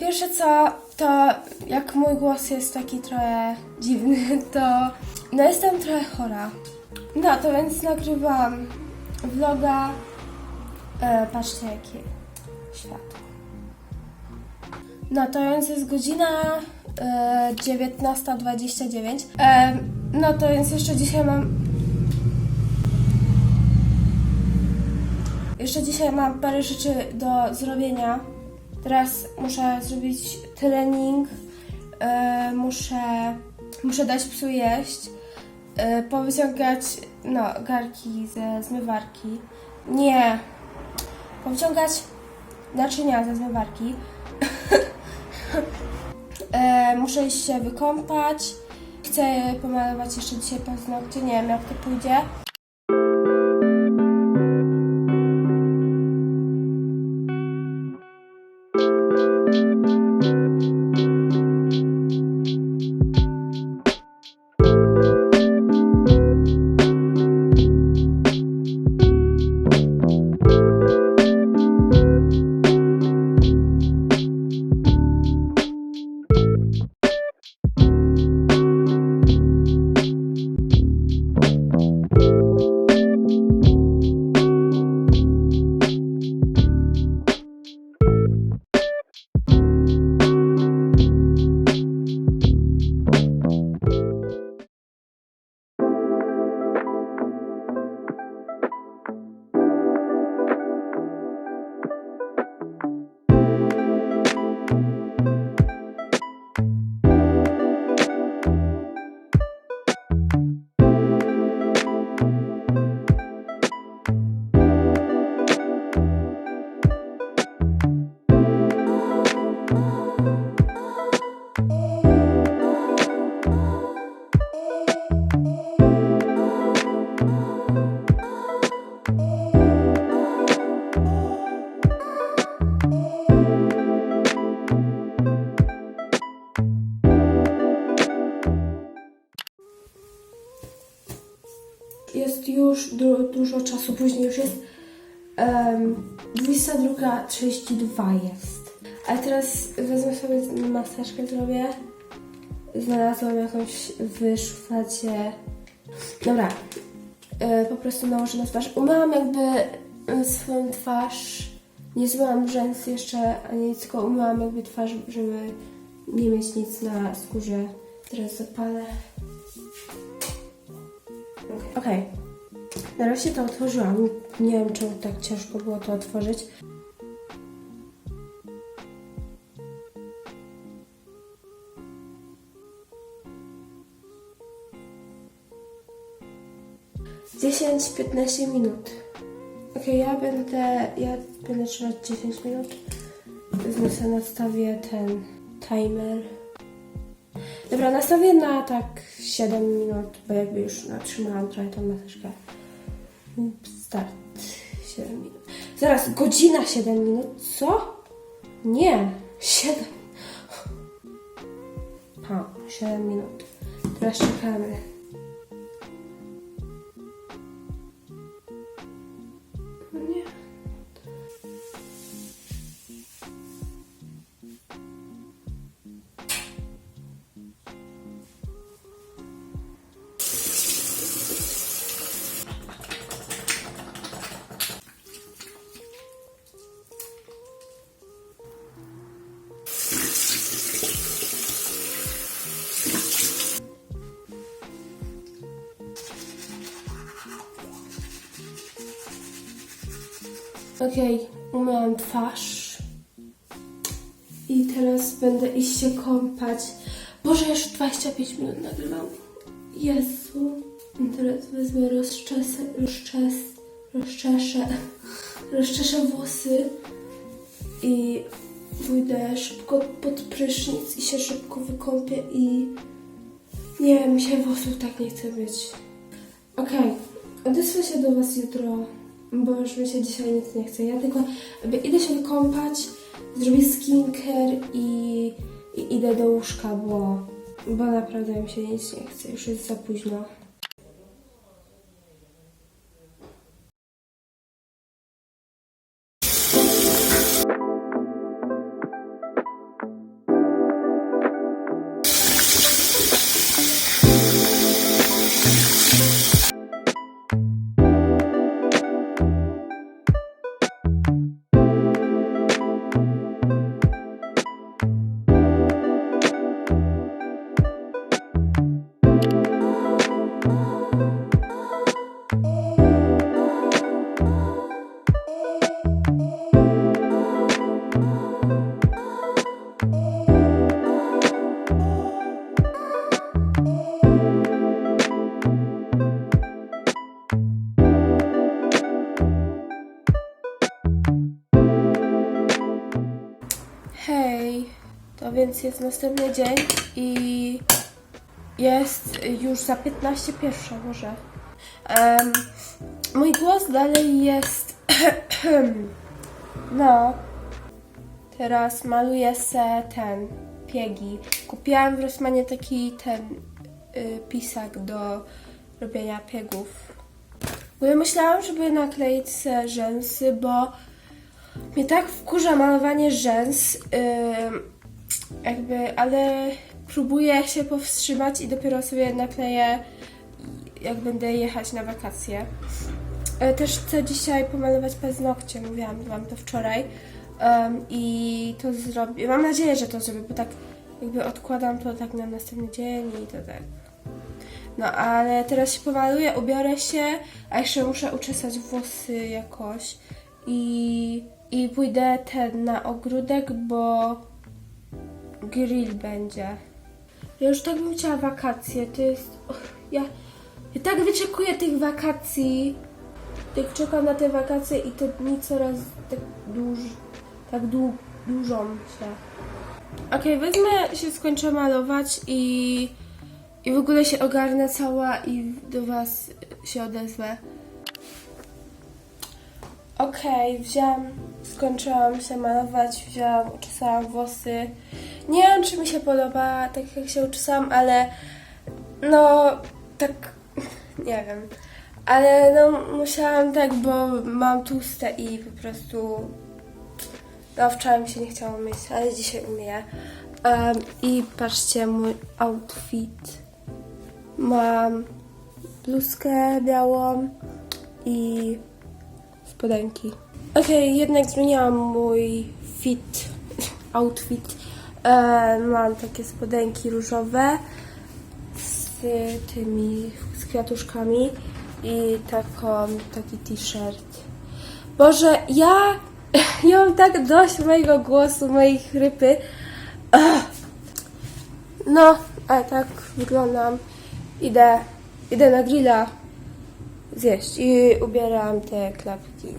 pierwsze co, to jak mój głos jest taki trochę dziwny, to no jestem trochę chora. No to więc nagrywam vloga. E, patrzcie jakie światło. No to więc jest godzina e, 19.29. E, no to więc jeszcze dzisiaj mam Jeszcze dzisiaj mam parę rzeczy do zrobienia. Teraz muszę zrobić trening, e, muszę, muszę dać psu jeść, e, powyciągać no, garki ze zmywarki. Nie, powyciągać naczynia ze zmywarki. e, muszę iść się wykąpać. Chcę pomalować jeszcze dzisiaj paznokcie, nie wiem jak to pójdzie. Dużo czasu później, już jest um, 22.32 jest. A teraz wezmę sobie maseczkę, zrobię. Znalazłam jakąś w szufladzie. Dobra, e, po prostu nałożę na twarz. Umyłam jakby e, swoją twarz. Nie zmyłam rzęs jeszcze ani nic, tylko umyłam jakby twarz, żeby nie mieć nic na skórze. Teraz zapalę. Okej. Nareszcie to otworzyłam. Nie wiem, czemu tak ciężko było to otworzyć. Dziesięć, 15 minut. Okej, ja będę, ja będę trzymać 10 minut. Sobie nastawię ten timer. Dobra, nastawię na tak 7 minut, bo jakby już natrzymałam trochę tą maseczkę. Start. 7 minut. Zaraz, godzina 7 minut. Co? Nie. 7. Ha, 7 minut. Teraz czekamy. Okej, umyłam twarz. I teraz będę iść się kąpać. Boże, już 25 minut nagrywam. Jezu. Teraz wezmę rozczesę, rozczes, rozczeszę, rozczeszę włosy i pójdę szybko pod prysznic i się szybko wykąpię i nie wiem, się włosów tak nie chce być. Okej, odesłę się do Was jutro, bo już mi się dzisiaj nic nie chce. Ja tylko idę się wykąpać, zrobię skincare i, i idę do łóżka, bo, bo naprawdę mi się nic nie chce. Już jest za późno. Więc jest następny dzień i jest już za 15 pierwsza może. Em, mój głos dalej jest. no. Teraz maluję se ten piegi. Kupiłam w Rossmanie taki ten y, pisak do robienia piegów. Bo ja myślałam, żeby nakleić se rzęsy, bo mnie tak wkurza malowanie rzęs, ym, jakby, ale próbuję się powstrzymać i dopiero sobie nakleję, jak będę jechać na wakacje. E, Też chcę dzisiaj pomalować paznokcie, mówiłam wam to wczoraj Em, i to zrobię. Mam nadzieję, że to zrobię, bo tak jakby odkładam to tak na następny dzień i to tak. No ale teraz się pomaluję, ubiorę się, a jeszcze muszę uczesać włosy jakoś i, i pójdę ten na ogródek, bo grill będzie. Ja już tak bym chciała wakacje, to jest... och, ja, ja tak wyczekuję tych wakacji. Tak czekam na te wakacje i te dni coraz tak duż, tak dłu, dłużą się. Okej, wezmę się, skończę malować i, i w ogóle się ogarnę cała i do Was się odezwę. Okej, wzięłam, skończyłam się malować, wzięłam, uczesałam włosy. Nie wiem, czy mi się podoba, tak jak się uczesałam, ale no, tak, nie wiem. Ale no, musiałam tak, bo mam tłuste i po prostu no, wczoraj mi się nie chciało myć, ale dzisiaj umyję. Em, I patrzcie, mój outfit. Mam bluzkę białą i spodenki. Okej, jednak zmieniłam mój fit, outfit. E, mam takie spodenki różowe z tymi, z kwiatuszkami i taką, taki t-shirt. Boże, ja, ja mam tak dość mojego głosu, mojej chrypy. No, ale tak wyglądam. Idę, idę na grilla zjeść i ubieram te klapki.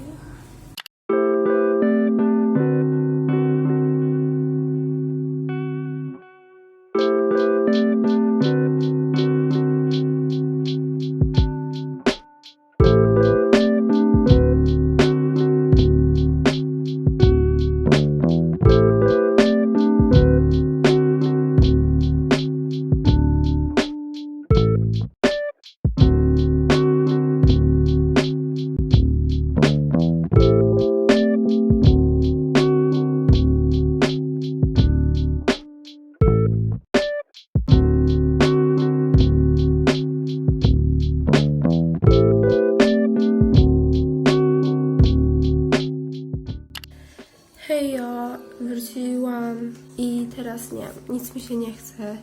I teraz nie, nic mi się nie chce,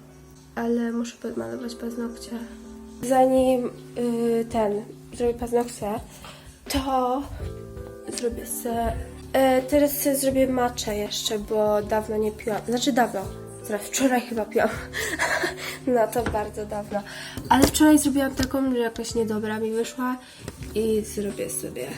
ale muszę podmalować paznokcie. Zanim y, ten, zrobię paznokcie, to zrobię se, y, teraz sobie zrobię maczę jeszcze, bo dawno nie piłam, znaczy dawno, zaraz wczoraj chyba piłam, no to bardzo dawno, ale wczoraj zrobiłam taką, że jakoś niedobra mi wyszła i zrobię sobie.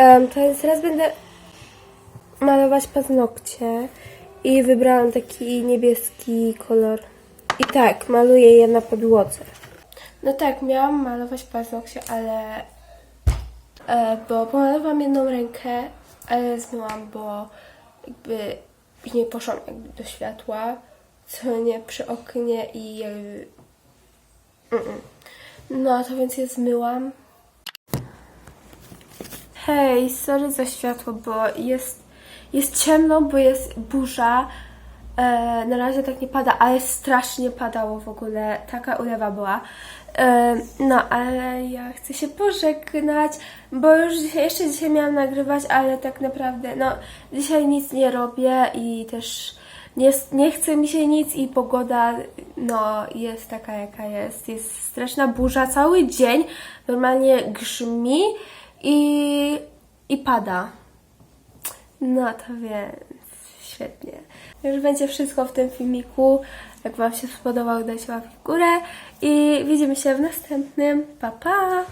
Um, to więc teraz będę malować paznokcie i wybrałam taki niebieski kolor. I tak, maluję je na podłodze. No tak, miałam malować paznokcie, ale e, bo pomalowałam jedną rękę, ale zmyłam, bo jakby nie poszłam jakby do światła, co nie przy oknie i jakby... Mm-mm. No, to więc je zmyłam. Hej, sorry za światło, bo jest, jest ciemno, bo jest burza. E, na razie tak nie pada, ale strasznie padało w ogóle. Taka ulewa była. E, no, ale ja chcę się pożegnać, bo już dzisiaj, jeszcze dzisiaj miałam nagrywać, ale tak naprawdę, no, dzisiaj nic nie robię i też Nie, nie chce mi się nic i pogoda no, jest taka, jaka jest. Jest straszna burza cały dzień. Normalnie grzmi i, i pada. No to więc świetnie. Już będzie wszystko w tym filmiku. Jak Wam się spodobał, dajcie łapkę w górę i widzimy się w następnym. Pa, pa!